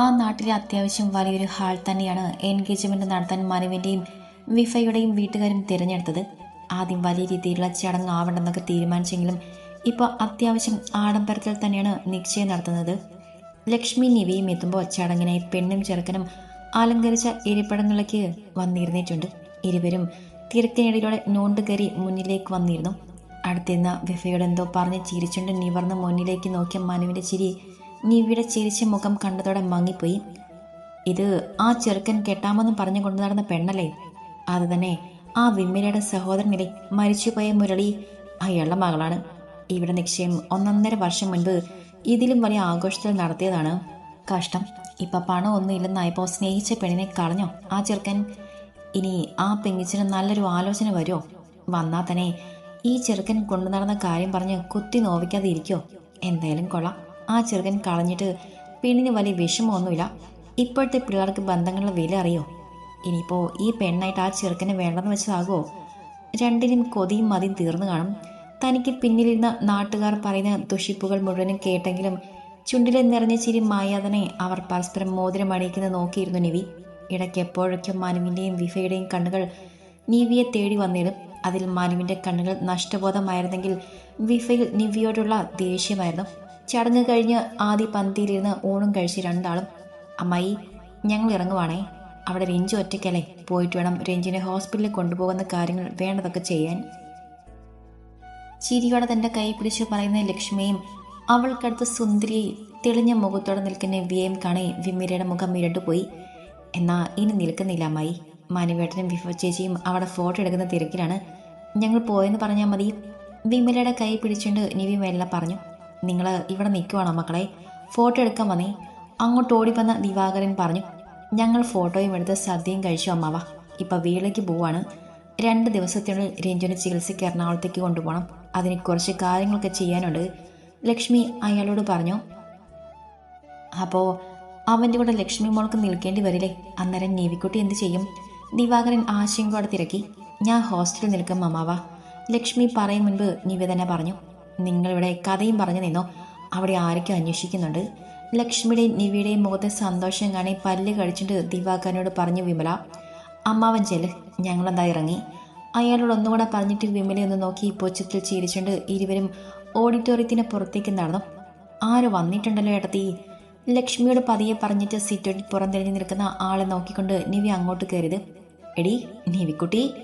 ആ നാട്ടിലെ അത്യാവശ്യം വലിയൊരു ഹാൾ തന്നെയാണ് എൻഗേജ്മെന്റ് നടത്താൻ മനുവിന്റെയും വിഫയുടെയും വീട്ടുകാരും തിരഞ്ഞെടുത്തത്. ആദ്യം വലിയ രീതിയിലുള്ള ചടങ്ങ് ആവണമെന്നൊക്കെ തീരുമാനിച്ചെങ്കിലും ഇപ്പോൾ അത്യാവശ്യം ആഡംബരത്തിൽ തന്നെയാണ് നിശ്ചയം നടത്തുന്നത്. ലക്ഷ്മി നിവിയും എത്തുമ്പോൾ ചടങ്ങിനായി പെണ്ണും ചെറുക്കനും അലങ്കരിച്ച ഇരിപ്പിടങ്ങളിലേക്ക് വന്നിരുന്നിട്ടുണ്ട്. ഇരുവരും തിരക്കിനിടയിലൂടെ നോണ്ട് കയറി മുന്നിലേക്ക് വന്നിരുന്നു. അടുത്തിരുന്ന വിഫയോട് എന്തോ പറഞ്ഞ് ചിരിച്ചുകൊണ്ട് നിവർന്ന് മുന്നിലേക്ക് നോക്കിയ മനുവിന്റെ ചിരി നിവിയുടെ ചിരിച്ച മുഖം കണ്ടതോടെ മങ്ങിപ്പോയി. ഇത് ആ ചെറുക്കൻ കെട്ടാമെന്ന് പറഞ്ഞു കൊണ്ടു നടന്ന പെണ്ണല്ലേ? അത് തന്നെ ആ വിമ്മിലയുടെ സഹോദരനിലെ മരിച്ചുപോയ മുരളി അയാളുടെ മകളാണ്. ഇവിടെ നിശ്ചയം ഒന്നൊന്നര വർഷം മുൻപ് ഇതിലും വലിയ ആഘോഷത്തിൽ നടത്തിയതാണ്. കഷ്ടം. ഇപ്പൊ പണം ഒന്നും ഇല്ലെന്നായപ്പോൾ സ്നേഹിച്ച പെണ്ണിനെ കളഞ്ഞോ? ആ ചെറുക്കൻ ഇനി ആ പെങ്ങിച്ചിന് നല്ലൊരു ആലോചന വരുമോ? വന്നാൽ തന്നെ ഈ ചെറുക്കൻ കൊണ്ടു നടന്ന കാര്യം പറഞ്ഞ് കുത്തി നോവിക്കാതെ ഇരിക്കോ എന്തായാലും കൊള്ളാം. ആ ചെറുക്കൻ കളഞ്ഞിട്ട് പെണ്ണിന് വലിയ വിഷമമൊന്നുമില്ല. ഇപ്പോഴത്തെ പിള്ളേർക്ക് ബന്ധങ്ങളുടെ വില അറിയോ? ഇനിയിപ്പോൾ ഈ പെണ്ണായിട്ട് ആ ചെറുക്കനെ വേണ്ടെന്ന് വെച്ചതാകുമോ രണ്ടിനും കൊതിയും മതിയും തീർന്നു കാണും. തനിക്ക് പിന്നിലിരുന്ന നാട്ടുകാർ പറയുന്ന ദുഷിപ്പുകൾ മുഴുവനും കേട്ടെങ്കിലും ചുണ്ടിലെ നിറഞ്ഞ ചിരി മായാതനെ അവർ പരസ്പരം മോതിരം അണിയിക്കുന്നത് നോക്കിയിരുന്നു നിവി. ഇടയ്ക്ക് എപ്പോഴൊക്കെ മനുവിന്റെയും വിഫയുടെയും കണ്ണുകൾ നിവിയെ തേടി വന്നിടും അതിൽ മനുവിന്റെ കണ്ണുകൾ നഷ്ടബോധമായിരുന്നെങ്കിൽ വിഫയിൽ നിവിയോടുള്ള ദേഷ്യമായിരുന്നു. ചടങ്ങ് കഴിഞ്ഞ് ആദ്യ പന്തിയിലിരുന്ന് ഊണും കഴിച്ച് രണ്ടാളും അമ്മായി ഞങ്ങൾ ഇറങ്ങുവാണേ. അവിടെ രഞ്ജു ഒറ്റയ്ക്കല്ലേ? പോയിട്ട് വേണം രഞ്ജിനെ ഹോസ്പിറ്റലിൽ കൊണ്ടുപോകുന്ന കാര്യങ്ങൾ വേണ്ടതൊക്കെ ചെയ്യാൻ. ചിരിയോടെ തന്റെ കൈ പിടിച്ചു പറയുന്ന ലക്ഷ്മിയും അവൾക്കടുത്ത് സുന്ദരി തെളിഞ്ഞ മുഖത്തോടെ നിൽക്കുന്ന വിയയും കാണേ വിമിരയുടെ മുഖം ഇരട്ടുപോയി എന്നാ ഇനി നിൽക്കുന്നില്ല അമ്മായി. മനുവേട്ടനും വിഫ ചേച്ചിയും അവിടെ ഫോട്ടോ എടുക്കുന്ന തിരക്കിലാണ്. ഞങ്ങൾ പോയെന്ന് പറഞ്ഞാൽ മതി. വിമലയുടെ കൈ പിടിച്ചുകൊണ്ട് നിവി മെല്ലെ പറഞ്ഞു. നിങ്ങൾ ഇവിടെ നിൽക്കുവാണോ മക്കളെ? ഫോട്ടോ എടുക്കാൻ വന്നേ. അങ്ങോട്ട് ഓടി വന്ന ദിവാകരൻ പറഞ്ഞു ഞങ്ങൾ ഫോട്ടോയും എടുത്ത് സദ്യയും കഴിച്ചു അമ്മാവ. ഇപ്പം വീട്ടിലേക്ക് പോവാണ്. രണ്ട് ദിവസത്തിനുള്ളിൽ രഞ്ജുവിന് ചികിത്സയ്ക്ക് എറണാകുളത്തേക്ക് കൊണ്ടുപോകണം. അതിന് കുറച്ച് കാര്യങ്ങളൊക്കെ ചെയ്യാനുണ്ട്. ലക്ഷ്മി അയാളോട് പറഞ്ഞു അപ്പോൾ അവന്റെ കൂടെ ലക്ഷ്മി മോൾക്ക് നിൽക്കേണ്ടി വരില്ലേ? അന്നേരം നീവിക്കുട്ടി എന്ത് ചെയ്യും? ദിവാകരൻ ആശങ്കയോടെ തിരക്കി. ഞാൻ ഹോസ്റ്റലിൽ നിൽക്കും അമ്മാവ. ലക്ഷ്മി പറയും മുൻപ് നിവേദന പറഞ്ഞു നിങ്ങളിവിടെ കഥയും പറഞ്ഞു നിന്നോ. അവിടെ ആരൊക്കെ അന്വേഷിക്കുന്നുണ്ട്? ലക്ഷ്മിയുടെയും നിവിയുടെയും മുഖത്തെ സന്തോഷം കാണി പല്ല് കഴിച്ചിട്ട് ദിവാകരനോട് പറഞ്ഞു വിമല അമ്മാവൻ ചെൽ ഞങ്ങളെന്താ ഇറങ്ങി? അയാളോട് ഒന്നുകൂടെ പറഞ്ഞിട്ട് വിമലയെ ഒന്ന് നോക്കി പൊച്ചത്തിൽ ചിരിച്ചുകൊണ്ട് ഇരുവരും ഓഡിറ്റോറിയത്തിന് പുറത്തേക്ക് നടന്നു. ആര് വന്നിട്ടുണ്ടല്ലോ ഏട്ടത്തി. ലക്ഷ്മിയോട് പതിയെ പറഞ്ഞിട്ട് സിറ്റോട്ടിൽ പുറംതിരിഞ്ഞ് നിൽക്കുന്ന ആളെ നോക്കിക്കൊണ്ട് നിവി അങ്ങോട്ട് കയറിയത്. എടി നിവിക്കുട്ടി.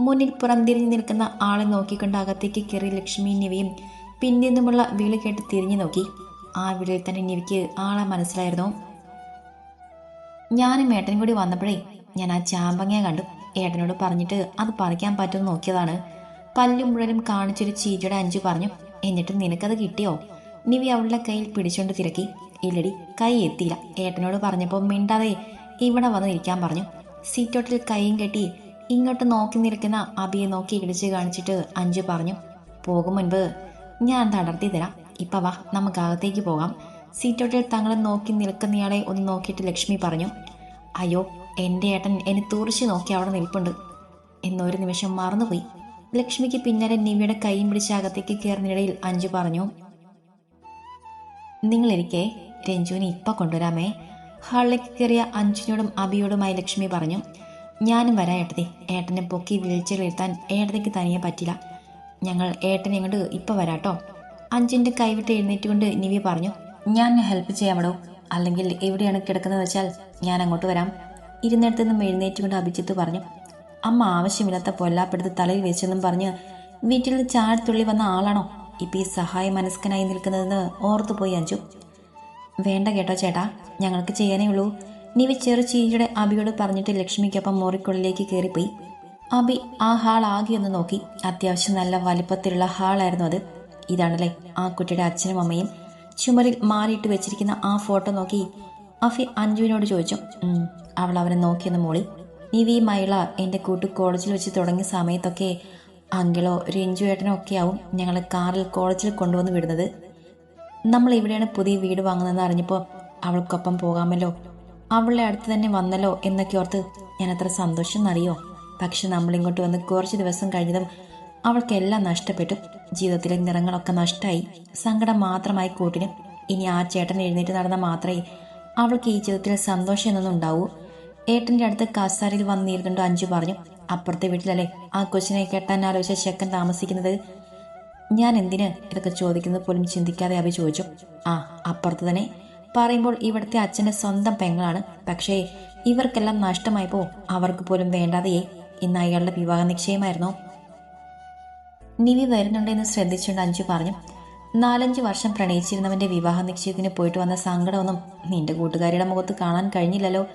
മുന്നിൽ പുറംതിരിഞ്ഞ് നിൽക്കുന്ന ആളെ നോക്കിക്കൊണ്ട് അകത്തേക്ക് കയറി ലക്ഷ്മി നിവിയും പിന്നിൽ നിന്നുമുള്ള വിളി കേട്ട് തിരിഞ്ഞു നോക്കി. ആ വിളിയിൽ തന്നെ എനിക്ക് ആളെ മനസ്സിലായിരുന്നു. ഞാനും ഏട്ടനും കൂടി വന്നപ്പോഴേ ഞാൻ ആ ചാമ്പങ്ങ കണ്ടു. ഏട്ടനോട് പറഞ്ഞിട്ട് അത് പറിക്കാൻ പറ്റുമെന്ന് നോക്കിയതാണ്. പല്ലും മുഴലും കാണിച്ചൊരു ചീച്ചയുടെ അഞ്ചു പറഞ്ഞു എന്നിട്ട് നിനക്കത് കിട്ടിയോ? നിവി അവളുടെ കയ്യിൽ പിടിച്ചുകൊണ്ട് തിരക്കി. ഇല്ലടി കൈ എത്തിയില്ല. ഏട്ടനോട് പറഞ്ഞപ്പോൾ മിണ്ടാതെ ഇവിടെ വന്ന് ഇരിക്കാൻ പറഞ്ഞു. സീറ്റോട്ടിൽ കൈയും കെട്ടി ഇങ്ങോട്ട് നോക്കി നിൽക്കുന്ന അബിയെ നോക്കി ഇടിച്ച് കാണിച്ചിട്ട് അഞ്ചു പറഞ്ഞു. പോകും മുൻപ് ഞാൻ തളർത്തി തരാം ഇപ്പൊ വാ നമുക്ക് അകത്തേക്ക് പോകാം. സീറ്റോട്ടിൽ തങ്ങളെ നോക്കി നിൽക്കുന്നയാളെ ഒന്ന് നോക്കിയിട്ട് ലക്ഷ്മി പറഞ്ഞു അയ്യോ എന്റെ ഏട്ടൻ എന്നെ തുറിച്ച് നോക്കി അവിടെ നിൽപ്പുണ്ട്. എന്നൊരു നിമിഷം മറന്നുപോയി. ലക്ഷ്മിക്ക് പിന്നാലെ നിവിയുടെ കൈയും പിടിച്ച് അകത്തേക്ക് കയറുന്നിടയിൽ അഞ്ചു പറഞ്ഞു നിങ്ങൾ നിങ്ങളിരിക്കെ രഞ്ജുവിനെ ഇപ്പം കൊണ്ടുവരാമേ. ഹാളിലേക്ക് കയറിയ അഞ്ജുനോടും അബിയോടുമായി ലക്ഷ്മി പറഞ്ഞു ഞാനും വരാം ഏട്ടത്തി. ഏട്ടനെ പൊക്കി വീഴ്ചയിൽ ഇരുത്താൻ തനിയെ പറ്റില്ല. ഞങ്ങൾ ഏട്ടനെ ഇങ്ങോട്ട് ഇപ്പം വരാട്ടോ. അഞ്ജുന്റെ കൈവിട്ട് എഴുന്നേറ്റുകൊണ്ട് നിവി പറഞ്ഞു ഞാൻ ഹെൽപ്പ് ചെയ്യാമടോ. അല്ലെങ്കിൽ എവിടെയാണ് കിടക്കുന്നത് വെച്ചാൽ ഞാൻ അങ്ങോട്ട് വരാം. ഇരുന്നിടത്ത് നിന്നും എഴുന്നേറ്റുകൊണ്ട് അഭിജിത്ത് പറഞ്ഞു അമ്മ ആവശ്യമില്ലാത്ത പൊല്ലാപ്പെടുത്ത് തലയിൽ വെച്ചെന്നും പറഞ്ഞ് വീട്ടിൽ ചാഴത്തുള്ളി വന്ന ആളാണോ? ഇപ്പം ഈ സഹായ മനസ്കനായി നിൽക്കുന്നതെന്ന് ഓർത്തുപോയി അഞ്ചു വേണ്ട കേട്ടോ ചേട്ടാ ഞങ്ങൾക്ക് ചെയ്യാനേ ഉള്ളൂ. നിവി ചെറു ചീരിയുടെ അബിയോട് പറഞ്ഞിട്ട് ലക്ഷ്മിക്കൊപ്പം മോറിക്കുള്ളിലേക്ക് കയറിപ്പോയി അബി ആ ഹാൾ ആകെ ഒന്ന് നോക്കി. അത്യാവശ്യം നല്ല വലിപ്പത്തിലുള്ള ഹാളായിരുന്നു അത്. ഇതാണല്ലേ ആ കുട്ടിയുടെ അച്ഛനും അമ്മയും. ചുമരിൽ മാറിയിട്ട് വെച്ചിരിക്കുന്ന ആ ഫോട്ടോ നോക്കി അഫി അഞ്ജുവിനോട് ചോദിച്ചു. അവൾ അവനെ നോക്കിയെന്ന് മൂളി. നിവി മൈള എന്റെ കൂട്ട് കോളേജിൽ വെച്ച് തുടങ്ങിയ സമയത്തൊക്കെ അങ്കിളോ രഞ്ജു ഏട്ടനോ ഒക്കെ ആവും ഞങ്ങളെ കാറിൽ കോളേജിൽ കൊണ്ടുവന്ന് വിടുന്നത്. നമ്മൾ ഇവിടെയാണ് പുതിയ വീട് വാങ്ങുന്നതെന്ന് അറിഞ്ഞപ്പോൾ അവൾക്കൊപ്പം പോകാമല്ലോ. അവളുടെ അടുത്ത് തന്നെ വന്നല്ലോ എന്നൊക്കെ ഓർത്ത് ഞാൻ അത്ര സന്തോഷം എന്നറിയോ? പക്ഷെ നമ്മളിങ്ങോട്ട് വന്ന് കുറച്ച് ദിവസം കഴിഞ്ഞതും അവൾക്കെല്ലാം നഷ്ടപ്പെട്ടു. ജീവിതത്തിലെ നിറങ്ങളൊക്കെ നഷ്ടമായി സങ്കടം മാത്രമായി കൂട്ടിന്. ഇനി ആ ചേട്ടൻ എഴുന്നേറ്റ് നടന്നാൽ മാത്രമേ അവൾക്ക് ഈ ജീവിതത്തിൽ സന്തോഷം എന്നൊന്നും ഉണ്ടാവൂ. ഏട്ടന്റെ അടുത്ത് കസാരയിൽ വന്നിരുന്നുണ്ടോ അഞ്ചു പറഞ്ഞു. അപ്പുറത്തെ വീട്ടിലല്ലേ ആ കൊച്ചിനെ കെട്ടാൻ ആലോചിച്ച ചെക്കൻ താമസിക്കുന്നത്? ഞാൻ എന്തിന്? ഇതൊക്കെ ചോദിക്കുന്നത് പോലും ചിന്തിക്കാതെ അഭി ചോദിച്ചു. ആ അപ്പുറത്ത് തന്നെ. പറയുമ്പോൾ ഇവിടുത്തെ അച്ഛന്റെ സ്വന്തം പെങ്ങളാണ്. പക്ഷേ ഇവർക്കെല്ലാം നഷ്ടമായപ്പോൾ അവർക്ക് പോലും വേണ്ടാതെയേ. ഇന്ന് അയാളുടെ വിവാഹ നിശ്ചയമായിരുന്നു. നിവി വരുന്നുണ്ടെന്ന് ശ്രദ്ധിച്ചുകൊണ്ട് അഞ്ചു പറഞ്ഞു നാലഞ്ച് വർഷം പ്രണയിച്ചിരുന്നവന്റെ വിവാഹ നിശ്ചയത്തിന് പോയിട്ട് വന്ന സങ്കടമൊന്നും നിന്റെ കൂട്ടുകാരിയുടെ മുഖത്ത് കാണാൻ കഴിഞ്ഞില്ലല്ലോ.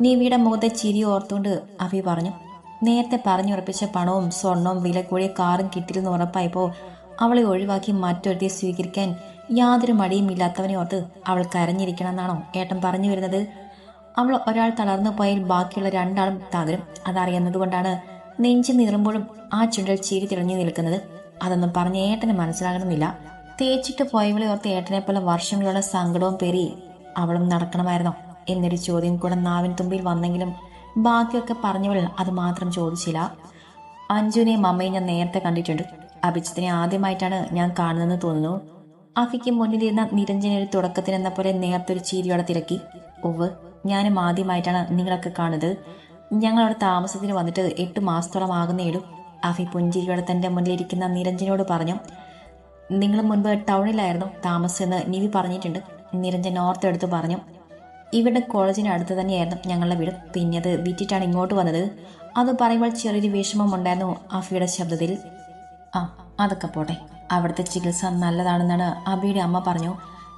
നിവിയുടെ മുഖത്തെ ചിരി ഓർത്തുകൊണ്ട് അഭി പറഞ്ഞു നേരത്തെ പറഞ്ഞുറപ്പിച്ച പണവും സ്വർണവും വില കൂടിയ കാറും കിട്ടില്ലെന്ന് ഉറപ്പായപ്പോൾ അവളെ ഒഴിവാക്കി മറ്റൊരുത്തെ സ്വീകരിക്കാൻ യാതൊരു മടിയും ഇല്ലാത്തവനെ ഓർത്ത് അവൾ കരഞ്ഞിരിക്കണമെന്നാണോ ഏട്ടൻ പറഞ്ഞു വരുന്നത്? അവൾ ഒരാൾ തളർന്നു പോയാൽ ബാക്കിയുള്ള രണ്ടാളും തകരും. അതറിയുന്നതുകൊണ്ടാണ് നെഞ്ചു നീറുമ്പോഴും ആ ചുണ്ടൽ ചീരി തിളഞ്ഞു നിൽക്കുന്നത്. അതൊന്നും പറഞ്ഞ ഏട്ടന് മനസ്സിലാകണമെന്നില്ല തേച്ചിട്ട് പോയവളെ ഓർത്ത് ഏട്ടനെ പോലെ വർഷങ്ങളുള്ള സങ്കടവും പേറി അവളും നടക്കണമായിരുന്നോ. എന്നൊരു ചോദ്യം കൂടെ നാവിൻ തുമ്പിൽ വന്നെങ്കിലും ബാക്കിയൊക്കെ പറഞ്ഞവൾ അത് മാത്രം ചോദിച്ചില്ല. അഞ്ജുനെയും അമ്മയും ഞാൻ നേരത്തെ കണ്ടിട്ടുണ്ട്. അഭിജിത്തിനെ ആദ്യമായിട്ടാണ് ഞാൻ കാണുന്നതെന്ന് തോന്നുന്നു. അഫിക്ക് മുന്നിലിരുന്ന നിരഞ്ജന ഒരു തുടക്കത്തിനെന്ന പോലെ നേരത്തെ ഒരു ചീരിയോടെ തിരക്കി. ഉവ് ഞാനും ആദ്യമായിട്ടാണ് നിങ്ങളൊക്കെ കാണുന്നത്. ഞങ്ങളവിടെ താമസത്തിന് വന്നിട്ട് എട്ട് മാസത്തോളം ആകുന്നേടും അഫി പുഞ്ചിരിയോടെ തന്റെ മുന്നിലിരിക്കുന്ന നിരഞ്ജനോട് പറഞ്ഞു നിങ്ങൾ മുൻപ് ടൗണിലായിരുന്നു താമസിച്ചെന്ന് നിവി പറഞ്ഞിട്ടുണ്ട് നിരഞ്ജൻ ഓർത്തെടുത്ത് പറഞ്ഞു. ഇവിടെ കോളേജിന് അടുത്ത് തന്നെയായിരുന്നു ഞങ്ങളുടെ വീട്. പിന്നെ അത് വിറ്റിട്ടാണ് ഇങ്ങോട്ട് വന്നത്. അത് പറയുമ്പോൾ ചെറിയൊരു വിഷമം ഉണ്ടായിരുന്നു അഫിയുടെ ശബ്ദത്തിൽ. ആ അതൊക്കെ പോട്ടെ. അവിടുത്തെ ചികിത്സ നല്ലതാണെന്നാണ് അബിയുടെ അമ്മ പറഞ്ഞു.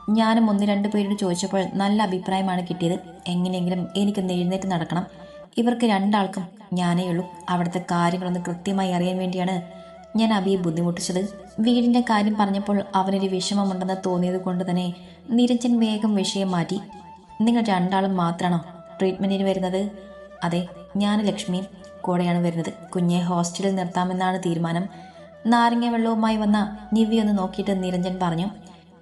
ഞാനും ഒന്ന് രണ്ട് പേരോട് ചോദിച്ചപ്പോൾ നല്ല അഭിപ്രായമാണ് കിട്ടിയത്. എങ്ങനെയെങ്കിലും എനിക്കൊന്ന് എഴുന്നേറ്റ് നടക്കണം. ഇവർക്ക് രണ്ടാൾക്കും ഞാനേ ഉള്ളൂ. അവിടുത്തെ കാര്യങ്ങളൊന്ന് കൃത്യമായി അറിയാൻ വേണ്ടിയാണ് ഞാൻ അബിയെ ബുദ്ധിമുട്ടിച്ചത്. വീടിന്റെ കാര്യം പറഞ്ഞപ്പോൾ അവനൊരു വിഷമമുണ്ടെന്ന് തോന്നിയത് കൊണ്ട് തന്നെ നിരഞ്ജൻ വേഗം വിഷയം മാറ്റി. നിങ്ങൾ രണ്ടാളും മാത്രമാണോ ട്രീറ്റ്മെന്റിന് വരുന്നത്? അതെ ഞാൻ ലക്ഷ്മിയും കൂടെയാണ് വരുന്നത്. കുഞ്ഞെ ഹോസ്റ്റലിൽ നിർത്താമെന്നാണ് തീരുമാനം. നാരങ്ങ വെള്ളവുമായി വന്ന നിവി ഒന്ന് നോക്കിയിട്ട് നിരഞ്ജൻ പറഞ്ഞു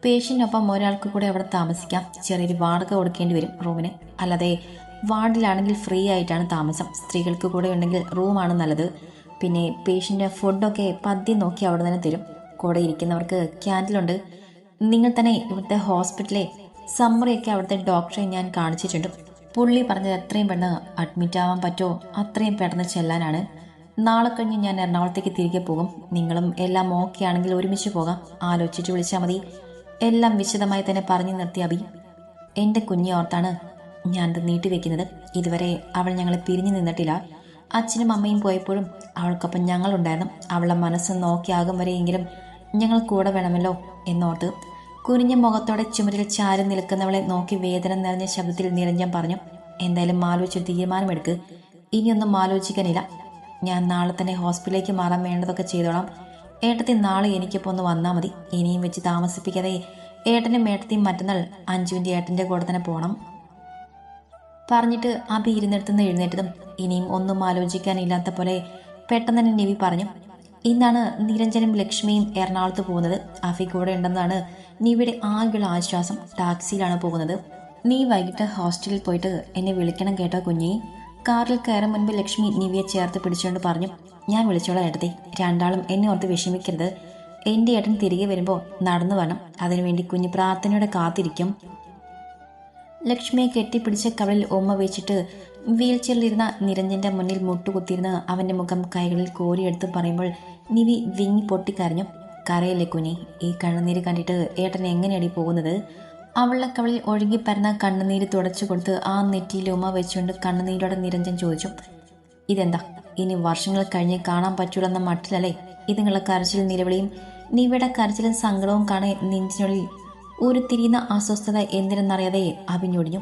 പേഷ്യന്റിനൊപ്പം ഒരാൾക്ക് കൂടെ അവിടെ താമസിക്കാം. ചെറിയൊരു വാടക കൊടുക്കേണ്ടി വരും റൂമിന്. അല്ലാതെ വാർഡിലാണെങ്കിൽ ഫ്രീ ആയിട്ടാണ് താമസം. സ്ത്രീകൾക്ക് കൂടെ ഉണ്ടെങ്കിൽ റൂമാണ് നല്ലത്. പിന്നെ പേഷ്യന്റെ ഫുഡൊക്കെ പദ്യം നോക്കി അവിടെ തന്നെ തരും. കൂടെ ഇരിക്കുന്നവർക്ക് ക്യാൻഡിലുണ്ട് നിങ്ങൾ തന്നെ ഇവിടുത്തെ ഹോസ്പിറ്റലിലെ സമ്മറിയൊക്കെ അവിടുത്തെ ഡോക്ടറെ ഞാൻ കാണിച്ചിട്ടുണ്ട്. പുള്ളി പറഞ്ഞത് എത്രയും പെട്ടെന്ന് അഡ്മിറ്റ് ആവാൻ പറ്റുമോ അത്രയും പെട്ടെന്ന് ചെല്ലാനാണ്. നാളെ കഴിഞ്ഞ് ഞാൻ എറണാകുളത്തേക്ക് തിരികെ പോകും. നിങ്ങളും എല്ലാം ഓക്കെ ആണെങ്കിൽ ഒരുമിച്ച് പോകാം. ആലോചിച്ചിട്ട് വിളിച്ചാൽ മതി. എല്ലാം വിശദമായി തന്നെ പറഞ്ഞു നിർത്തി അബി. എന്റെ കുഞ്ഞെ ഓർത്താണ് ഞാനത് നീട്ടിവെക്കുന്നത്. ഇതുവരെ അവൾ ഞങ്ങളെ പിരിഞ്ഞു നിന്നിട്ടില്ല. അച്ഛനും അമ്മയും പോയപ്പോഴും അവൾക്കൊപ്പം ഞങ്ങളുണ്ടായിരുന്നു. അവളെ മനസ്സ് നോക്കിയാകും വരെയെങ്കിലും ഞങ്ങൾ കൂടെ വേണമല്ലോ എന്നോർത്ത് കുനിഞ്ഞ മുഖത്തോടെ ചുമരിൽ ചാരി നിൽക്കുന്നവളെ നോക്കി വേദന നിറഞ്ഞ ശബ്ദത്തിൽ നിരഞ്ജൻ പറഞ്ഞു എന്തായാലും ആലോചിച്ച് തീരുമാനമെടുക്ക്. ഇനിയൊന്നും ആലോചിക്കാനില്ല. ഞാൻ നാളെ തന്നെ ഹോസ്പിറ്റലിലേക്ക് മാറാൻ വേണ്ടതൊക്കെ ചെയ്തോളാം. ഏട്ടത്തി നാളെ എനിക്കിപ്പോൾ ഒന്ന് വന്നാൽ മതി. ഇനിയും വെച്ച് താമസിപ്പിക്കാതെ ഏട്ടനും ഏട്ടത്തിയും മറ്റന്നാൾ അഞ്ജുവിന്റെ ഏട്ടന്റെ കൂടെ തന്നെ പോകണം പറഞ്ഞിട്ട് അബി ഇരുന്നിടത്തുനിന്ന് എഴുന്നേറ്റതും ഇനിയും ഒന്നും ആലോചിക്കാനില്ലാത്ത പോലെ പെട്ടെന്ന് തന്നെ നിവി പറഞ്ഞു ഇന്നാണ് നിരഞ്ജനും ലക്ഷ്മിയും എറണാകുളത്ത് പോകുന്നത്. അഫി കൂടെ ഉണ്ടെന്നാണ് നിവിയുടെ ആകെയുള്ള ആശ്വാസം. ടാക്സിയിലാണ് പോകുന്നത്. നീ വൈകിട്ട് ഹോസ്റ്റലിൽ പോയിട്ട് എന്നെ വിളിക്കണം കേട്ടോ കുഞ്ഞി. കാറിൽ കയറും മുൻപ് ലക്ഷ്മി നിവിയെ ചേർത്ത് പിടിച്ചുകൊണ്ട് പറഞ്ഞു ഞാൻ വിളിച്ചോളാം എടുത്തി രണ്ടാളും എന്നെ ഓർത്ത് വിഷമിക്കരുത്. എന്റെ ഏട്ടൻ തിരികെ വരുമ്പോൾ നടന്നു വേണം അതിനുവേണ്ടി കുഞ്ഞ് പ്രാർത്ഥനയോടെ കാത്തിരിക്കും. ലക്ഷ്മിയെ കെട്ടിപ്പിടിച്ച കവളിൽ ഉമ്മ വെച്ചിട്ട് വീൽ ചെയറിലിരുന്ന നിരഞ്ജന്റെ മുന്നിൽ മുട്ടുകുത്തിയിരുന്ന് അവന്റെ മുഖം കൈകളിൽ കോരിയെടുത്ത് പറയുമ്പോൾ നിവി വിങ്ങി പൊട്ടിക്കരഞ്ഞു കരയല്ലേ കുഞ്ഞി ഈ കണ്ണുനീര് കണ്ടിട്ട് ഏട്ടൻ എങ്ങനെയാണ് ഈ പോകുന്നത്? അവളുടെ കവളിൽ ഒഴുകിപ്പരുന്ന കണ്ണുനീര് തുടച്ചു കൊടുത്ത് ആ നെറ്റിയിൽ ഉമ്മ വെച്ചുകൊണ്ട് കണ്ണുനീരോടെ നിരഞ്ജൻ ചോദിച്ചു. ഇതെന്താ? ഇനി വർഷങ്ങൾ കഴിഞ്ഞ് കാണാൻ പറ്റൂലെന്ന മട്ടിലല്ലേ? ഇതുങ്ങളുടെ കരച്ചിലും നിലവിളിയും നിവിടെ കരച്ചിലും സങ്കടവും കാണാൻ നെഞ്ചിനുള്ളിൽ ഉരുത്തിരിയുന്ന അസ്വസ്ഥത എന്തിനെന്നറിയാതെ അഭിഞ്ഞൊടിഞ്ഞു.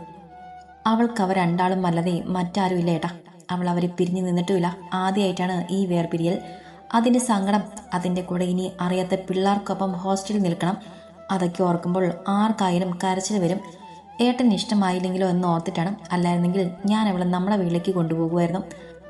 അവൾക്ക് അവ രണ്ടാളും അല്ലാതെ മറ്റാരും ഇല്ല ഏട്ടാ. അവൾ അവരെ പിരിഞ്ഞു നിന്നിട്ടുമില്ല. ആദ്യമായിട്ടാണ് ഈ വേർപിരിയൽ. അതിന്റെ സങ്കടം അതിന്റെ കൂടെ ഇനി അറിയാത്ത പിള്ളേർക്കൊപ്പം ഹോസ്റ്റലിൽ നിൽക്കണം. അതൊക്കെ ഓർക്കുമ്പോൾ ആർക്കായാലും കരച്ചിൽ വരും. ഏട്ടൻ ഇഷ്ടമായില്ലെങ്കിലോ എന്ന് ഓർത്തിട്ടാണ്. അല്ലായിരുന്നെങ്കിൽ ഞാൻ അവളെ നമ്മളെ വീട്ടിലേക്ക് കൊണ്ടുപോകുമായിരുന്നു.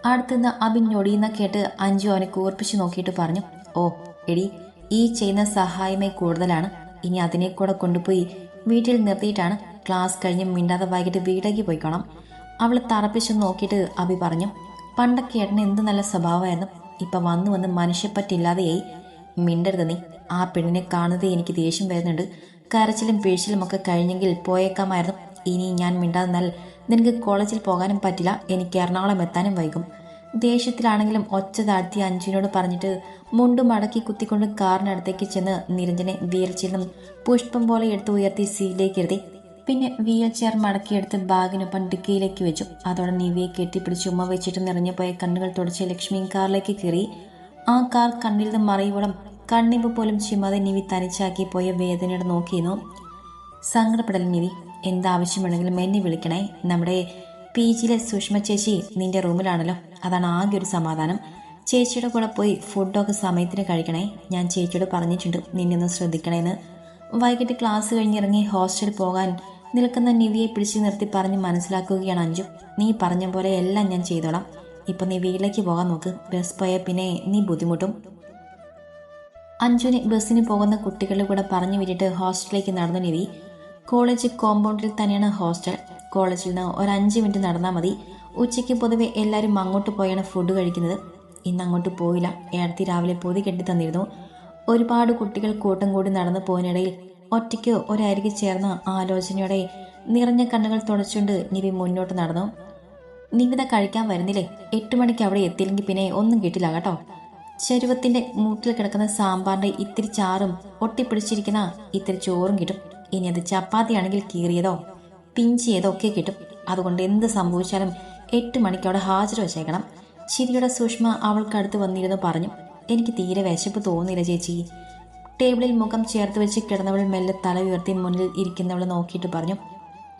അടുത്തുനിന്ന് അബിൻ ഞൊടിയുന്ന കേട്ട് അഞ്ചു അവനെ കൂർപ്പിച്ചു നോക്കിയിട്ട് പറഞ്ഞു ഓ എടി ഈ ചെയ്യുന്ന സഹായമേ കൂടുതലാണ്. ഇനി അതിനെ കൂടെ കൊണ്ടുപോയി വീട്ടിൽ നിർത്തിയിട്ടാണ് ക്ലാസ് കഴിഞ്ഞ് മിണ്ടാതെ വൈകിട്ട് വീടേക്ക് പോയിക്കോണം. അവൾ തറപ്പിച്ചു നോക്കിയിട്ട് അബി പറഞ്ഞു പണ്ടൊക്കെ ഏട്ടന് എന്ത് നല്ല സ്വഭാവമായിരുന്നു. ഇപ്പൊ വന്നു വന്ന് മനുഷ്യപ്പറ്റില്ലാതെയായി. മിണ്ടരുത് നീ. ആ പെണ്ണിനെ കാണുന്നത് എനിക്ക് ദേഷ്യം വരുന്നുണ്ട്. കരച്ചിലും വീഴ്ചയിലും ഒക്കെ കഴിഞ്ഞെങ്കിൽ പോയേക്കാമായിരുന്നു. ഇനി ഞാൻ മിണ്ടാതിരുന്നാൽ നിനക്ക് കോളേജിൽ പോകാനും പറ്റില്ല. എനിക്ക് എറണാകുളം എത്താനും വൈകും. ദേഷ്യത്തിലാണെങ്കിലും ഒച്ച താഴ്ത്തി അഞ്ജുവിനോട് പറഞ്ഞിട്ട് മുണ്ടും മടക്കി കുത്തിക്കൊണ്ട് കാറിനടുത്തേക്ക് ചെന്ന് നിരഞ്ജനെ വീൽ ചെയറിലും പുഷ്പം പോലെ എടുത്ത് ഉയർത്തി സീലിലേക്ക് എഴുതി പിന്നെ വീൽ ചെയർ മടക്കിയെടുത്ത് ബാഗിനൊപ്പം ഡിക്കിയിലേക്ക് വെച്ചു. അതോടെ നിവിയെ കെട്ടിപ്പിടിച്ച് ഉമ്മ വെച്ചിട്ട് നിറഞ്ഞു പോയ കണ്ണുകൾ തുടച്ച് ലക്ഷ്മി കാറിലേക്ക് കയറി ആ കാർ കണ്ണിൽ നിന്ന് മറയുവോളം കണ്ണിമ്പ് പോലും ചിമ്മാതെ നിവി തനിച്ചാക്കി പോയ വേദനയോടെ നോക്കിയിരുന്നു. സങ്കടപ്പെടൽ നിവി. എന്താവശ്യമുണ്ടെങ്കിലും എന്നെ വിളിക്കണേ. നമ്മുടെ പി ജിയിലെ സുഷ്മ ചേച്ചി നിന്റെ റൂമിലാണല്ലോ. അതാണ് ആകെ ഒരു സമാധാനം. ചേച്ചിയുടെ കൂടെ പോയി ഫുഡൊക്കെ സമയത്തിന് കഴിക്കണേ. ഞാൻ ചേച്ചിയോട് പറഞ്ഞിട്ടുണ്ട് നിന്നെ ഒന്ന് ശ്രദ്ധിക്കണേന്ന്. വൈകിട്ട് ക്ലാസ് കഴിഞ്ഞിറങ്ങി ഹോസ്റ്റലിൽ പോകാൻ നിൽക്കുന്ന നിവിയെ പിടിച്ചു നിർത്തി പറഞ്ഞ് മനസ്സിലാക്കുകയാണ് അഞ്ചു നീ പറഞ്ഞ പോലെ എല്ലാം ഞാൻ ചെയ്തോളാം. ഇപ്പം നീ വീട്ടിലേക്ക് പോകാൻ നോക്ക്. ബസ് പോയാൽ പിന്നെ നീ ബുദ്ധിമുട്ടും. അഞ്ജുവിന് ബസ്സിന് പോകുന്ന കുട്ടികളുടെ കൂടെ പറഞ്ഞു വിട്ടിട്ട് ഹോസ്റ്റലിലേക്ക് നടന്നു നിവി. കോളേജ് കോമ്പൗണ്ടിൽ തന്നെയാണ് ഹോസ്റ്റൽ. കോളേജിൽ നിന്ന് ഒരു അഞ്ച് മിനിറ്റ് നടന്നാൽ മതി. ഉച്ചയ്ക്ക് പൊതുവെ എല്ലാവരും അങ്ങോട്ട് പോയാണ് ഫുഡ് കഴിക്കുന്നത്. ഇന്ന് അങ്ങോട്ട് പോയില്ല. ഏടത്തി രാവിലെ പൊതി കെട്ടി തന്നിരുന്നു. ഒരുപാട് കുട്ടികൾ കൂട്ടം കൂടി നടന്നു പോകുന്നിടയിൽ ഒറ്റയ്ക്ക് ഒരരികെ ചേർന്ന ആലോചനയോടെ നിറഞ്ഞ കണ്ണുകൾ തുടച്ചുകൊണ്ട് നിവി മുന്നോട്ട് നടന്നു. നിവിത കഴിക്കാൻ വരുന്നില്ലേ? എട്ട് മണിക്ക് അവിടെ എത്തിയില്ലെങ്കിൽ പിന്നെ ഒന്നും കിട്ടില്ല കേട്ടോ. ചരുവത്തിന്റെ മൂട്ടിൽ കിടക്കുന്ന സാമ്പാറിന്റെ ഇത്തിരി ചാറും ഒട്ടിപ്പിടിച്ചിരിക്കുന്ന ഇത്തിരി ചോറും കിട്ടും. ഇനി അത് ചപ്പാത്തിയാണെങ്കിൽ കീറിയതോ പിഞ്ചിയതോ ഒക്കെ കിട്ടും. അതുകൊണ്ട് എന്ത് സംഭവിച്ചാലും എട്ട് മണിക്ക് അവിടെ ഹാജർ വെച്ചേക്കണം. ചിരിയുടെ സുഷ്മ അവൾക്കടുത്ത് വന്നിരുന്നു പറഞ്ഞു. എനിക്ക് തീരെ വിശപ്പ് തോന്നിയില്ല ചേച്ചി. ടേബിളിൽ മുഖം ചേർത്ത് വെച്ച് കിടന്നവൾ മെല്ലെ തല ഉയർത്തി മുന്നിൽ ഇരിക്കുന്നവളെ നോക്കിയിട്ട് പറഞ്ഞു.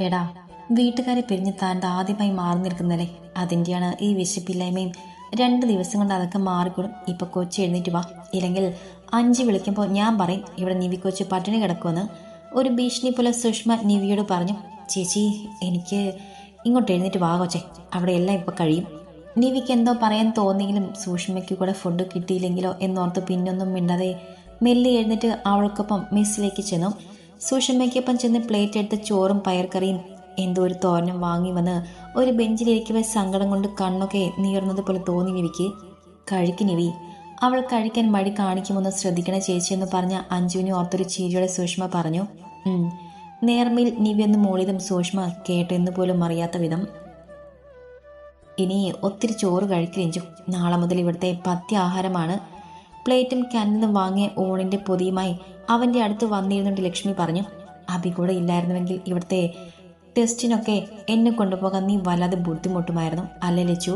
എടാ വീട്ടുകാരെ പിരിഞ്ഞ് താന്റെ ആദ്യമായി മാറി നിൽക്കുന്നല്ലേ? അതിന്റെയാണ് ഈ വിശപ്പില്ലായ്മയും. രണ്ട് ദിവസം കൊണ്ട് അതൊക്കെ മാറിക്കൊടും. ഇപ്പൊ കൊച്ചി എഴുന്നേറ്റ് വാ. ഇല്ലെങ്കിൽ അഞ്ച് വിളിക്കുമ്പോൾ ഞാൻ പറയും. ഇവിടെ നിവി കൊച്ചു പട്ടിണി കിടക്കുമെന്ന് ഒരു ഭീഷണി പോലെ സുഷ്മ നിവിയോട് പറഞ്ഞു ചേച്ചി എനിക്ക് ഇങ്ങോട്ട് എഴുന്നേറ്റ് വാ കൊച്ചേ. അവിടെ എല്ലാം ഇപ്പം കഴിയും. നിവിക്ക് എന്തോ പറയാൻ തോന്നിയെങ്കിലും സൂക്ഷ്മയ്ക്ക് കൂടെ ഫുഡ് കിട്ടിയില്ലെങ്കിലോ എന്നോർത്ത് പിന്നൊന്നും മിണ്ടാതെ മെല്ലെ എഴുന്നേറ്റ് അവൾക്കൊപ്പം മിസ്സിലേക്ക് ചെന്നു. സുഷമ്മയ്ക്കൊപ്പം ചെന്ന് പ്ലേറ്റ് എടുത്ത് ചോറും പയർക്കറിയും എന്തോ ഒരു തോരനും വാങ്ങി വന്ന് ഒരു ബെഞ്ചിലിരിക്കുമ്പോൾ സങ്കടം കൊണ്ട് കണ്ണൊക്കെ നീർന്നത് പോലെ തോന്നി നിവിക്ക്. കഴിക്ക് നിവി. അവൾ കഴിക്കാൻ മടി കാണിക്കുമെന്ന് ശ്രദ്ധിക്കണ ചേച്ചി എന്ന് പറഞ്ഞ അഞ്ജുവിനെ ഓർത്തൊരു ചിരിയോടെ സൂക്ഷ്മ പറഞ്ഞു. നേർമയിൽ നിവ്യെന്ന് മൂളിയതും സൂക്ഷ്മ കേട്ടെന്ന് പോലും അറിയാത്ത വിധം. ഇനി ഒത്തിരി ചോറ് കഴിക്കുകയും നാളെ മുതൽ ഇവിടുത്തെ പത്യാഹാരമാണ് പ്ലേറ്റും ക്യാനിൽ വാങ്ങിയ ഓണിന്റെ പൊതിയുമായി അവന്റെ അടുത്ത് വന്നിരുന്നുകൊണ്ട് ലക്ഷ്മി പറഞ്ഞു അഭി കൂടെ ഇല്ലായിരുന്നുവെങ്കിൽ ഇവിടുത്തെ ടെസ്റ്റിനൊക്കെ എന്നെ കൊണ്ടുപോകാൻ നീ വല്ലാതെ ബുദ്ധിമുട്ടുമായിരുന്നു. അല്ലേ ലച്ചു?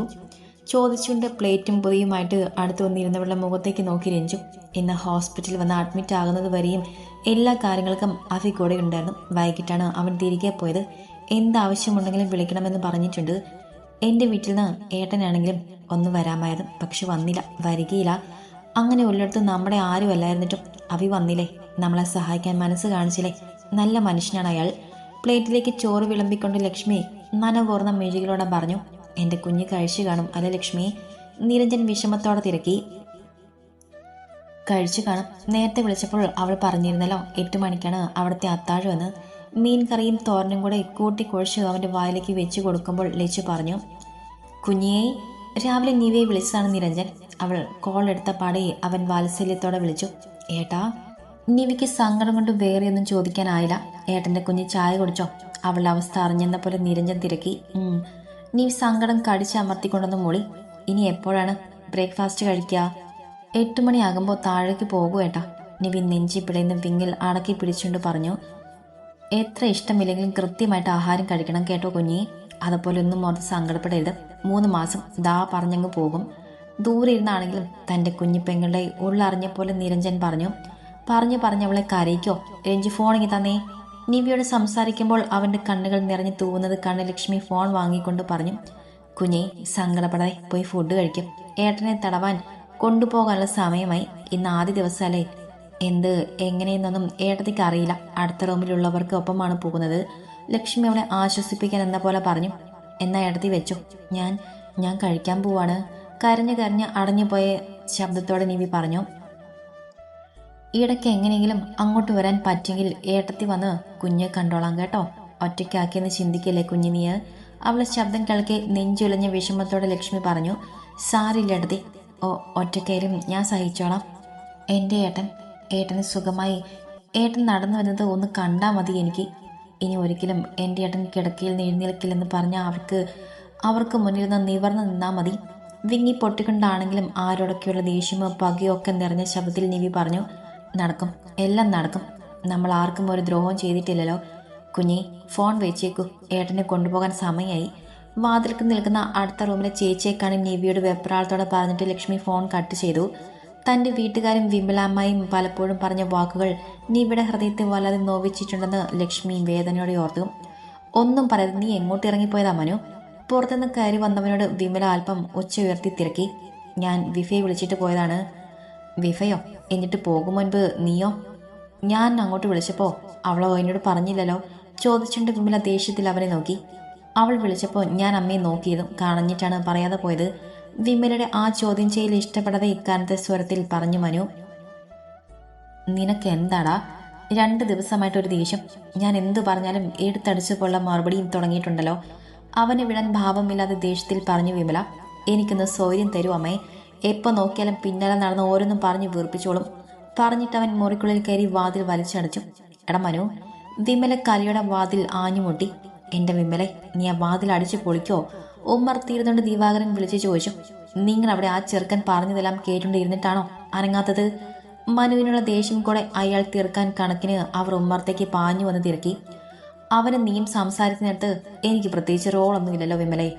ചോദിച്ചുകൊണ്ട് പ്ലേറ്റും പൊതിയുമായിട്ട് അടുത്ത് വന്നിരുന്നവളുടെ മുഖത്തേക്ക് നോക്കി രഞ്ജു. ഇന്ന് ഹോസ്പിറ്റലിൽ വന്ന് അഡ്മിറ്റ് ആകുന്നത് വരെയും എല്ലാ കാര്യങ്ങൾക്കും അഫി കൂടെ ഉണ്ടായിരുന്നു. വൈകിട്ടാണ് അവൻ തിരികെ പോയത്. എന്താവശ്യമുണ്ടെങ്കിലും വിളിക്കണമെന്ന് പറഞ്ഞിട്ടുണ്ട്. എന്റെ വീട്ടിൽ നിന്ന് ഏട്ടനാണെങ്കിലും ഒന്ന് വരാമായിരുന്നു. പക്ഷെ വന്നില്ല. വരികയില്ല. അങ്ങനെ ഉള്ളിടത്ത് നമ്മുടെ ആരും അല്ലായിരുന്നിട്ടും അവി വന്നില്ലേ? നമ്മളെ സഹായിക്കാൻ മനസ്സ് കാണിച്ചില്ലേ? നല്ല മനുഷ്യനാണ് അയാൾ. പ്ലേറ്റിലേക്ക് ചോറ് വിളമ്പിക്കൊണ്ട് ലക്ഷ്മി നനകോർന്ന മെഴുകിലോടെ പറഞ്ഞു എന്റെ കുഞ്ഞ് കഴിച്ചു കാണും. അല്ലെ ലക്ഷ്മി. നിരഞ്ജൻ വിഷമത്തോടെ തിരക്കി. കഴിച്ചു കാണും. നേരത്തെ വിളിച്ചപ്പോൾ അവൾ പറഞ്ഞിരുന്നല്ലോ എട്ട് മണിക്കാണ് അവിടുത്തെ അത്താഴമെന്ന് മീൻ കറിയും തോരനും കൂടെ കൂട്ടിക്കുഴച്ച് അവന്റെ വായിലേക്ക് വെച്ച് കൊടുക്കുമ്പോൾ ലച്ചു പറഞ്ഞു കുഞ്ഞിയെ രാവിലെ നീവയെ വിളിച്ചതാണ് നിരഞ്ജൻ. അവൾ കോൾ എടുത്ത പാടെ അവൻ വാത്സല്യത്തോടെ വിളിച്ചു ഏട്ടാ നിവിക്ക് സങ്കടം കൊണ്ട് വേറെയൊന്നും ചോദിക്കാനായില്ല. ഏട്ടന്റെ കുഞ്ഞ് ചായ കുടിച്ചോ? അവളുടെ അവസ്ഥ അറിഞ്ഞെന്ന പോലെ നിരഞ്ജൻ തിരക്കി. നീ സങ്കടം കടിച്ചമർത്തിക്കൊണ്ടെന്ന് മൂളി. ഇനി എപ്പോഴാണ് ബ്രേക്ക്ഫാസ്റ്റ് കഴിക്കുക? എട്ട് മണിയാകുമ്പോൾ താഴേക്ക് പോകൂ ഏട്ടാ. വി നെഞ്ചി പിടയുന്ന വിങ്ങിൽ അടക്കി പിടിച്ചുകൊണ്ട് പറഞ്ഞു. എത്ര ഇഷ്ടമില്ലെങ്കിലും കൃത്യമായിട്ട് ആഹാരം കഴിക്കണം കേട്ടോ കുഞ്ഞി. അതുപോലെ ഒന്നും ഓർത്ത് സങ്കടപ്പെടരുത്. മൂന്ന് മാസം ദാ പറഞ്ഞങ്ങ് പോകും. ദൂരെ ഇരുന്നാണെങ്കിലും തന്റെ കുഞ്ഞിപ്പെങ്ങളുടെ ഉള്ളറിഞ്ഞ പോലെ നിരഞ്ജൻ പറഞ്ഞു പറഞ്ഞു പറഞ്ഞ് അവളെ കരയിക്കോ. രഞ്ജി ഫോണിങ്ങി തന്നേ. നിവിയോട് സംസാരിക്കുമ്പോൾ അവന്റെ കണ്ണുകൾ നിറഞ്ഞു തൂവുന്നത് കണ്ണ് ലക്ഷ്മി ഫോൺ വാങ്ങിക്കൊണ്ട് പറഞ്ഞു കുഞ്ഞെ സങ്കടപ്പെടാതെ പോയി ഫുഡ് കഴിക്കും. ഏട്ടനെ തടവാൻ കൊണ്ടുപോകാനുള്ള സമയമായി. ഇന്ന് ആദ്യ ദിവസമല്ലേ? എന്ത് എങ്ങനെയെന്നൊന്നും ഏട്ടത്തിക്ക് അറിയില്ല. അടുത്ത റൂമിലുള്ളവർക്ക് ഒപ്പമാണ് പോകുന്നത്. ലക്ഷ്മി അവളെ ആശ്വസിപ്പിക്കാൻ എന്ന പോലെ പറഞ്ഞു എന്നാ ഏട്ടത്തി വെച്ചു. ഞാൻ ഞാൻ കഴിക്കാൻ പോവാണ്. കരഞ്ഞു കരഞ്ഞ് അടഞ്ഞുപോയ ശബ്ദത്തോടെ നിവി പറഞ്ഞു ഇടയ്ക്ക് എങ്ങനെയെങ്കിലും അങ്ങോട്ട് വരാൻ പറ്റുമെങ്കിൽ ഏട്ടത്തി വന്ന് കുഞ്ഞെ കണ്ടോളാം കേട്ടോ. ഒറ്റയ്ക്കാക്കിയെന്ന് ചിന്തിക്കല്ലേ കുഞ്ഞിനിയ അവളെ ശബ്ദം കേൾക്കെ നെഞ്ചുലഞ്ഞ വിഷമത്തോടെ ലക്ഷ്മി പറഞ്ഞു സാറില്ല ഏട്ടത്തി. ഓ ഒറ്റക്കയിലും ഞാൻ സഹിച്ചോളാം. എന്റെ ഏട്ടൻ ഏട്ടന് സുഖമായി. ഏട്ടൻ നടന്നു വരുന്നത് ഒന്ന് കണ്ടാൽ മതി എനിക്ക്. ഇനി ഒരിക്കലും എന്റെ ഏട്ടൻ കിടക്കയിൽ നിന്ന് എഴുന്നേൽക്കില്ലെന്ന് പറഞ്ഞ അവർക്ക് അവർക്ക് മുന്നിൽ നിന്ന് നിവർന്ന് നിന്നാൽ മതി. വിങ്ങി പൊട്ടിക്കൊണ്ടാണെങ്കിലും ആരോടൊക്കെയുള്ള ദേഷ്യമോ പകയോ ഒക്കെ നിറഞ്ഞ ശബ്ദത്തിൽ നിവി പറഞ്ഞു നടക്കും. എല്ലാം നടക്കും. നമ്മൾ ആർക്കും ഒരു ദ്രോഹം ചെയ്തിട്ടില്ലല്ലോ. കുഞ്ഞി ഫോൺ വെച്ചേക്കൂ. ഏട്ടനെ കൊണ്ടുപോകാൻ സമയമായി വാതിൽക്ക് നിൽക്കുന്ന അടുത്ത റൂമിലെ ചേച്ചിയേക്കാണ് നിവിയുടെ വെപ്രാളത്തോടെ പറഞ്ഞിട്ട് ലക്ഷ്മി ഫോൺ കട്ട് ചെയ്തു. തന്റെ വീട്ടുകാരും വിമലാമ്മയും പലപ്പോഴും പറഞ്ഞ വാക്കുകൾ നിവിയുടെ ഹൃദയത്തെ വല്ലാതെ നോവിച്ചിട്ടുണ്ടെന്ന് ലക്ഷ്മി വേദനയോടെ ഓർത്തു. ഒന്നും പറയാതെ നീ എങ്ങോട്ട് ഇറങ്ങിപ്പോയതാ മനു? പുറത്തുനിന്ന് കയറി വന്നവനോട് വിമല അല്പം ഉച്ച ഉയർത്തി തിരക്കി. ഞാൻ വിഫയെ വിളിച്ചിട്ട് പോയതാണ്. വിഫയോ? എന്നിട്ട് പോകും മുൻപ് നീയോ? ഞാൻ അങ്ങോട്ട് വിളിച്ചപ്പോൾ അവളോ എന്നോട് പറഞ്ഞില്ലല്ലോ. ചോദിച്ചുകൊണ്ട് വിമല ദേഷ്യത്തിൽ അവനെ നോക്കി. അവൾ വിളിച്ചപ്പോൾ ഞാൻ അമ്മയെ നോക്കിയതും കാണഞ്ഞിട്ടാണ് പറയാതെ പോയത്. വിമലയുടെ ആ ചോദ്യം ചെയ്യൽ ഇഷ്ടപ്പെടാതെ ഇക്കാലത്തെ സ്വരത്തിൽ പറഞ്ഞു മനു. നിനക്ക് എന്താടാ രണ്ട് ദിവസമായിട്ട് ഒരു ദേഷ്യം. ഞാൻ എന്തു പറഞ്ഞാലും എടുത്തടിച്ചു പോലുള്ള മറുപടിയും തുടങ്ങിയിട്ടുണ്ടല്ലോ. അവനെ വിടാൻ ഭാവമില്ലാതെ ദേഷ്യത്തിൽ പറഞ്ഞു വിമല. എനിക്കൊന്ന് സൗര്യം തരൂ അമ്മേ. എപ്പോൾ നോക്കിയാലും പിന്നാലെ നടന്ന് ഓരോന്നും പറഞ്ഞ് വീർപ്പിച്ചോളും. പറഞ്ഞിട്ട് അവൻ മുറിക്കുള്ളിൽ കയറി വാതിൽ വലിച്ചടച്ചു. എടാ മനു വിമല കലിയുടെ വാതിൽ ആഞ്ഞുമുട്ടി എന്റെ വിമലെ നീ ആ വാതിൽ അടിച്ചു പൊളിക്കോ? ഉമ്മർ തീരുന്നുണ്ട് ദിവാകരൻ വിളിച്ചു ചോദിച്ചു. നിങ്ങൾ അവിടെ ആ ചെറുക്കൻ പറഞ്ഞതെല്ലാം കേട്ടുകൊണ്ട് ഇരുന്നിട്ടാണോ അനങ്ങാത്തത്? മനുവിനുള്ള ദേഷ്യം കൂടെ അയാൾ തീർക്കാൻ കണക്കിന് അവർ ഉമ്മർത്തേക്ക് പാഞ്ഞു വന്ന് തിരക്കി. അവന് നീയും സംസാരിക്കുന്നിടത്ത് എനിക്ക് പ്രത്യേകിച്ച് റോളൊന്നുമില്ലല്ലോ വിമലേ.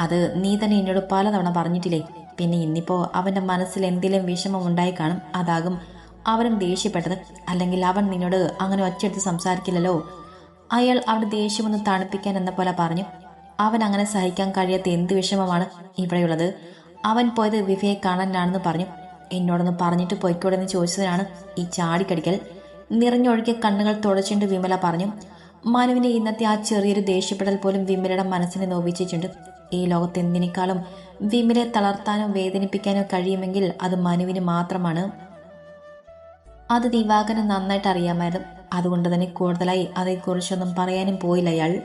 അത് നീ തന്നെ എന്നോട് പലതവണ പറഞ്ഞിട്ടില്ലേ? പിന്നെ ഇന്നിപ്പോ അവന്റെ മനസ്സിൽ എന്തെങ്കിലും വിഷമം ഉണ്ടായി കാണും. അതാകും അവനും ദേഷ്യപ്പെട്ടത്. അല്ലെങ്കിൽ അവൻ നിന്നോട് അങ്ങനെ ഒച്ചയെടുത്ത് സംസാരിക്കില്ലല്ലോ. അയാൾ അവിടെ ദേഷ്യമൊന്ന് തണുപ്പിക്കാൻ എന്ന പോലെ പറഞ്ഞു. അവൻ അങ്ങനെ സഹിക്കാൻ കഴിയാത്ത എന്ത് വിഷമമാണ് ഇവിടെയുള്ളത്? അവൻ പോയത് വിഫയെ കാണാനാണെന്ന് പറഞ്ഞു. എന്നോടൊന്ന് പറഞ്ഞിട്ട് പോയിക്കൂടെ എന്ന് ചോദിച്ചതിനാണ് ഈ ചാടിക്കടിക്കൽ. നിറഞ്ഞൊഴുകിയ കണ്ണുകൾ തുടച്ചുകൊണ്ട് വിമല പറഞ്ഞു. മനുവിന്റെ ഇന്നത്തെ ആ ചെറിയൊരു ദേഷ്യപ്പെടൽ പോലും വിമലയുടെ മനസ്സിനെ നോവിച്ചിട്ടുണ്ട്. ഈ ലോകത്ത് എന്തിനേക്കാളും വിമലെ തളർത്താനോ വേദനിപ്പിക്കാനോ കഴിയുമെങ്കിൽ അത് മനുവിന് മാത്രമാണ്. അത് ദിവാകരന് നന്നായിട്ട് അറിയാമായിരുന്നു അതുകൊണ്ട് തന്നെ കൂടുതലായി അതേക്കുറിച്ചൊന്നും പറയാനും പോയില്ല അയാൾ